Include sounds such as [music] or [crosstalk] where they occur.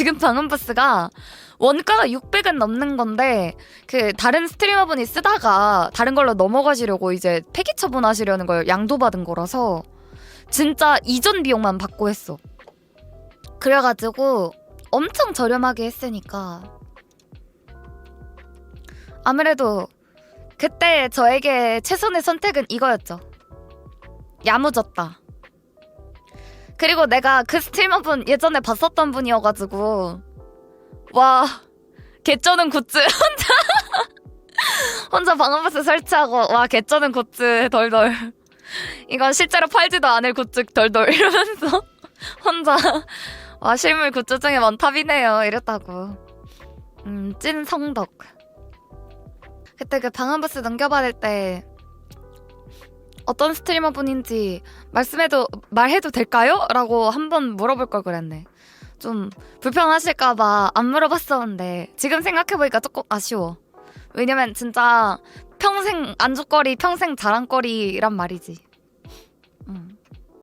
지금 방음부스가 원가가 600은 넘는 건데 그 다른 스트리머분이 쓰다가 다른 걸로 넘어가시려고 이제 폐기 처분하시려는 걸 양도받은 거라서 진짜 이전 비용만 받고 했어. 그래가지고 엄청 저렴하게 했으니까 아무래도 그때 저에게 최선의 선택은 이거였죠. 야무졌다. 그리고 내가 그 스트리머 분 예전에 봤었던 분이어가지고 와 개쩌는 굿즈 [laughs] 혼자 혼자 방음부스 설치하고 와 개쩌는 굿즈 덜덜. 이건 실제로 팔지도 않을 굿즈 덜덜 [laughs] 이러면서 혼자 와 실물 굿즈 중에 원탑이네요 이랬다고. 음찐 성덕. 그때 그 방음부스 넘겨받을 때 어떤 스트리머 분인지 말씀해도 말해도 될까요? 라고 한번 물어볼 걸 그랬네. 좀 불편하실까봐 안 물어봤었는데 지금 생각해보니까 조금 아쉬워. 왜냐면 진짜 평생 안주거리, 평생 자랑거리란 말이지. 음.